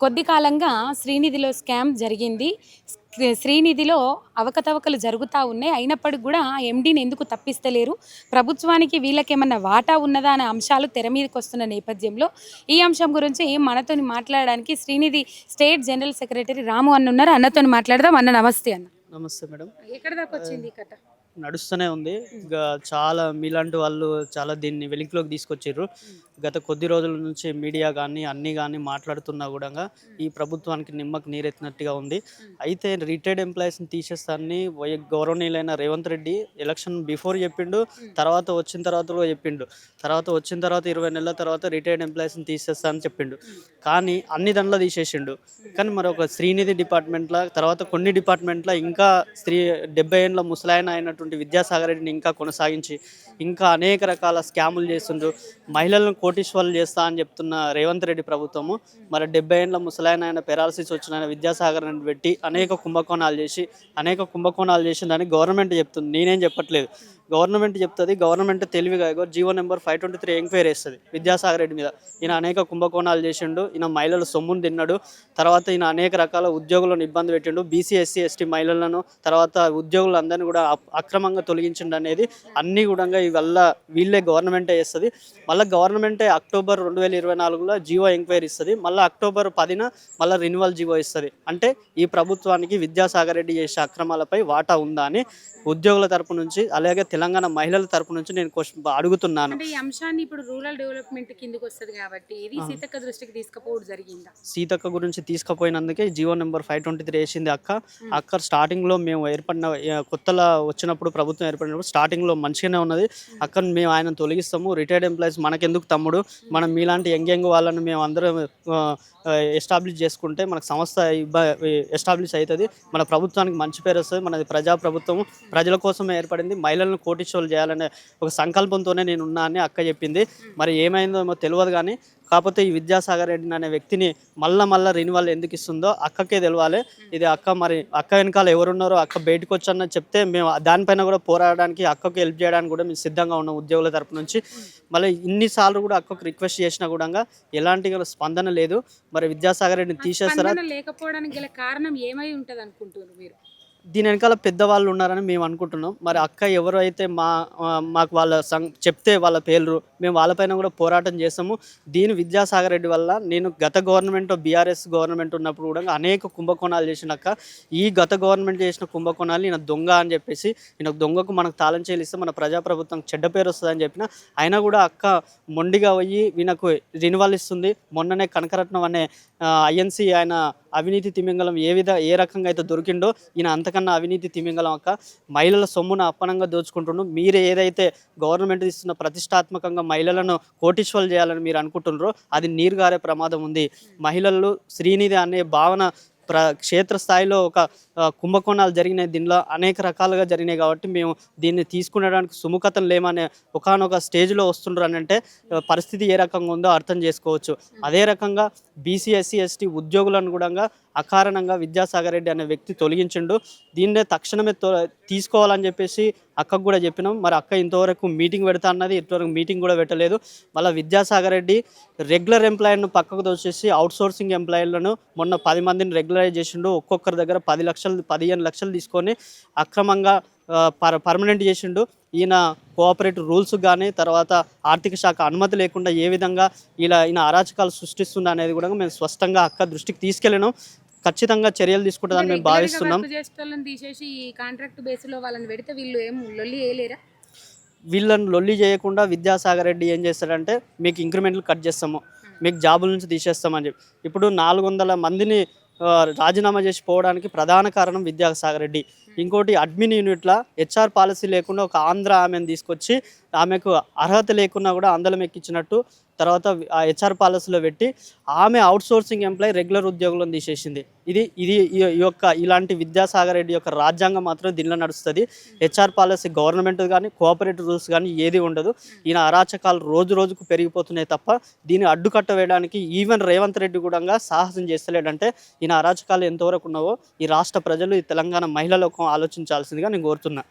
కొద్ది కాలంగా శ్రీనిధిలో స్కామ్ జరిగింది. శ్రీ- శ్రీనిధిలో అవకతవకలు జరుగుతూ ఉన్నాయి. అయినప్పటికీ కూడా ఎండీని ఎందుకు తప్పిస్తలేరు? ప్రభుత్వానికి వీళ్ళకేమన్నా వాటా ఉన్నదా అనే అంశాలు తెర మీదకి వస్తున్న నేపథ్యంలో ఈ అంశం గురించి మనతోని మాట్లాడడానికి Srinidhi state general secretary Ramu అన్న ఉన్నారు. అన్నతోని మాట్లాడదాం. అన్న నమస్తే అన్న. నమస్తే మేడం. ఎక్కడ దాకా వచ్చింది కథ? నడుస్తూనే ఉంది. ఇంకా చాలా మీలాంటి వాళ్ళు చాలా దీన్ని వెలికిలోకి తీసుకొచ్చారు గత కొద్ది రోజుల నుంచి మీడియా కానీ అన్నీ కానీ మాట్లాడుతున్నా కూడా ఈ ప్రభుత్వానికి నిమ్మకు నీరెత్తినట్టుగా ఉంది. అయితే రిటైర్డ్ ఎంప్లాయీస్ని తీసేస్తానని గౌరవనీయులైన రేవంత్ రెడ్డి ఎలక్షన్ బిఫోర్ చెప్పిండు తర్వాత వచ్చిన తర్వాత కూడా చెప్పిండు. తర్వాత వచ్చిన తర్వాత ఇరవై నెలల తర్వాత రిటైర్డ్ ఎంప్లాయీస్ని తీసేస్తానని చెప్పిండు. కానీ అన్ని దాంట్లో తీసేసిండు. కానీ మరి ఒక శ్రీనిధి డిపార్ట్మెంట్లో తర్వాత కొన్ని డిపార్ట్మెంట్లో ఇంకా స్త్రీ డెబ్బై ఏళ్ళ ముసలాయన ఉన్నటువంటి విద్యాసాగర్ రెడ్డిని ఇంకా కొనసాగించి ఇంకా అనేక రకాల స్కాములు చేస్తుండ్రు. మహిళలను కోటీశ్వర్లు చేస్తా అని చెప్తున్న రేవంత్ రెడ్డి ప్రభుత్వము మరి డెబ్బై ఏళ్ళ ముసలాయన ఆయన పెరాలసిస్ వచ్చిన ఆయన విద్యాసాగర్ రెడ్డి పెట్టి అనేక కుంభకోణాలు చేసి అనేక కుంభకోణాలు చేసిందని గవర్నమెంట్ చెప్తుంది. నేనేం చెప్పట్లేదు. గవర్నమెంట్ చెప్తుంది గవర్నమెంట్ తెలివిగా GO number five twenty three enquiry వేస్తుంది విద్యాసాగర్ రెడ్డి మీద. ఈయన అనేక కుంభకోణాలు చేసిండు ఈయన మహిళల సొమ్మును తిన్నాడు తర్వాత ఈయన అనేక రకాల ఉద్యోగులను ఇబ్బంది పెట్టిండు బీసీ ఎస్సీ ఎస్టీ మహిళలను తర్వాత ఉద్యోగులందరినీ కూడా అక్రమ అక్రమంగా తొలగించిండు అనేది అన్నీ కూడా ఇవల్ల వీళ్ళే గవర్నమెంటే చేస్తుంది. మళ్ళీ గవర్నమెంటే అక్టోబర్ రెండు వేల ఇరవై నాలుగులో జీవో ఎంక్వైరీ ఇస్తుంది. మళ్ళీ అక్టోబర్ పదిన మళ్ళీ రెన్యువల్ జీవో ఇస్తుంది. అంటే ఈ ప్రభుత్వానికి విద్యాసాగర్ రెడ్డి చేసే అక్రమాలపై వాటా ఉందా అని ఉద్యోగుల తరపు నుంచి అలాగే తెలంగాణ మహిళల తరపు నుంచి నేను క్వశ్చన్ అడుగుతున్నాను. అంటే ఈ అంశాన్ని ఇప్పుడు రూరల్ డెవలప్మెంట్ కిందకి వస్తుంది కాబట్టి ఇది సీతక్క దృష్టికి తీసుకుపోవడం జరిగిందా? సీతక్క గురించి తీసుకుపోయినందుకే GO number five twenty three వేసింది అక్క. అక్క స్టార్టింగ్లో మేము ఏర్పడిన కొత్తలా వచ్చినప్పుడు ప్రభుత్వం ఏర్పడినప్పుడు స్టార్టింగ్లో మంచిగానే ఉన్నది. అక్కడ మేము ఆయన తొలగిస్తాము. రిటైర్డ్ ఎంప్లాయీస్ మనకెందుకు తమ్ముడు? మనం మీలాంటి యంగ్ యంగ్ వాళ్ళని మేము అందరం ఎస్టాబ్లిష్ చేసుకుంటే మనకు సంస్థ ఎస్టాబ్లిష్ అవుతుంది మన ప్రభుత్వానికి మంచి పేరు వస్తుంది. మనది ప్రజా ప్రభుత్వం ప్రజల కోసమే ఏర్పడింది. మహిళలను కోటీశ్వరులు చేయాలనే ఒక సంకల్పంతోనే నేను ఉన్నా అని అక్క చెప్పింది. మరి ఏమైందో ఏమో తెలియదు కానీ కాకపోతే ఈ విద్యాసాగర్ రెడ్డి అనే వ్యక్తిని మళ్ళా మళ్ళా రెన్యువల్ ఎందుకు ఇస్తుందో అక్కకే తెలియాలి ఇది అక్క మరి అక్క వెనకాల ఎవరున్నారో అక్క బయటకు వచ్చన్న చెప్తే మేము దాని దానిపైన కూడా పోరాడడానికి అక్కకు హెల్ప్ చేయడానికి కూడా మేము సిద్ధంగా ఉన్నాం ఉద్యోగుల తరపు నుంచి. మళ్ళీ ఇన్నిసార్లు కూడా అక్కకు రిక్వెస్ట్ చేసినా కూడా ఎలాంటి స్పందన లేదు. మరి విద్యాసాగర్ రెడ్డిని తీసేస్తారా? లేకపోవడానికి గల కారణం ఏమై ఉంటది అనుకుంటున్నారు మీరు? దీని వెనకాల పెద్దవాళ్ళు ఉన్నారని మేము అనుకుంటున్నాం. మరి అక్క ఎవరు అయితే మా మాకు వాళ్ళ సం చెప్తే వాళ్ళ పేర్లు మేము వాళ్ళపైన కూడా పోరాటం చేస్తాము. దీని విద్యాసాగర్ రెడ్డి వల్ల నేను గత గవర్నమెంట్ బీఆర్ఎస్ గవర్నమెంట్ ఉన్నప్పుడు కూడా అనేక కుంభకోణాలు చేసినాక ఈ గత గవర్నమెంట్ చేసిన కుంభకోణాలు ఈయన దొంగ అని చెప్పేసి ఈయన దొంగకు మనకు తాళం చేలిస్తే మన ప్రజాప్రభుత్వం చెడ్డ పేరు వస్తుందని చెప్పిన అయినా కూడా అక్క మొండిగా పోయి ఈయనకు రినివాల్ ఇస్తుంది. మొన్ననే కనకరత్నం అనే ఐఎన్సి ఆయన అవినీతి తిమింగలం ఏ విధ ఏ రకంగా అయితే దొరికిండో ఈయన అంతకన్నా అవినీతి తిమింగలం అక్క. మహిళల సొమ్మును అప్పనంగా దోచుకుంటుండ్రు మీరు ఏదైతే గవర్నమెంట్ ఇస్తున్న ప్రతిష్టాత్మకంగా మహిళలను కోటీశ్వరులు చేయాలని మీరు అనుకుంటున్నారో అది నీరుగారే ప్రమాదం ఉంది. మహిళలు శ్రీనిధి అనే భావన ప్ర క్షేత్రస్థాయిలో ఒక కుంభకోణాలు జరిగినాయి. దీనిలో అనేక రకాలుగా జరిగినాయి కాబట్టి మేము దీన్ని తీసుకునేడానికి సుముఖతం లేమనే ఒకనొక స్టేజ్లో వస్తుండ్రు అని అంటే పరిస్థితి ఏ రకంగా ఉందో అర్థం చేసుకోవచ్చు. అదే రకంగా బీసీ ఎస్సీ ఎస్టీ ఉద్యోగులను కూడా అకారణంగా విద్యాసాగర్ రెడ్డి అనే వ్యక్తి తొలగించిండు. దీన్నే తక్షణమే తీసుకోవాలని చెప్పేసి అక్కకు కూడా చెప్పినాం. మరి అక్క ఇంతవరకు మీటింగ్ పెడతా అన్నది ఇంతవరకు మీటింగ్ కూడా పెట్టలేదు. మళ్ళీ విద్యాసాగర్ రెడ్డి రెగ్యులర్ ఎంప్లాయీలను పక్కకు దోచేసి అవుట్ సోర్సింగ్ ఎంప్లాయీలను మొన్న పది మందిని రెగ్యులరైజ్ చేసిండు. ఒక్కొక్కరి దగ్గర పది లక్షలు పదిహేను లక్షలు తీసుకొని అక్రమంగా పర్ పర్మనెంట్ చేసిండు. ఈయన కోఆపరేటివ్ రూల్స్ కానీ తర్వాత ఆర్థిక శాఖ అనుమతి లేకుండా ఏ విధంగా ఇలా ఈయన అరాచకాలు సృష్టిస్తుండ అనేది కూడా మేము స్పష్టంగా అక్క దృష్టికి తీసుకెళ్ళినాం. ఖచ్చితంగా చర్యలు తీసుకుంటుందని మేము భావిస్తున్నాం. తీసేసి ఈ కాంట్రాక్ట్ బేస్లో వాళ్ళని పెడితే వీళ్ళు ఏం లొల్లి వేయలేరా వీళ్ళని లొల్లి చేయకుండా విద్యాసాగర్ రెడ్డి ఏం చేస్తాడంటే మీకు ఇంక్రిమెంట్లు కట్ చేస్తాము. మీకు జాబుల నుంచి తీసేస్తామని చెప్పి. ఇప్పుడు నాలుగు వందల మందిని రాజీనామా చేసి పోవడానికి ప్రధాన కారణం విద్యాసాగర్ రెడ్డి. ఇంకోటి అడ్మిన్ యూనిట్ల హెచ్ఆర్ పాలసీ లేకుండా ఒక ఆంధ్ర ఆమెను తీసుకొచ్చి ఆమెకు అర్హత లేకున్నా కూడా ఆందోళన ఎక్కించినట్టు తర్వాత ఆ హెచ్ఆర్ పాలసీలో పెట్టి ఆమె అవుట్సోర్సింగ్ ఎంప్లాయీ ఎంప్లాయ్ రెగ్యులర్ ఉద్యోగులను తీసేసింది. ఇది ఇది ఈ ఈ యొక్క ఇలాంటి విద్యాసాగర్ రెడ్డి యొక్క రాజ్యాంగం మాత్రం దీనిలో నడుస్తుంది. హెచ్ఆర్ పాలసీ గవర్నమెంట్ కానీ కోఆపరేటివ్ రూల్స్ కానీ ఏది ఉండదు. ఈయన అరాచకాలు రోజు రోజుకు పెరిగిపోతున్నాయి తప్ప దీన్ని అడ్డుకట్ట వేయడానికి ఈవెన్ రేవంత్ రెడ్డి కూడా సాహసం చేస్తలేడంటే ఈయన అరాచకాలు ఎంతవరకు ఉన్నావో ఈ రాష్ట్ర ప్రజలు ఈ తెలంగాణ మహిళలకు ఆలోచించాల్సిందిగా నేను కోరుతున్నా.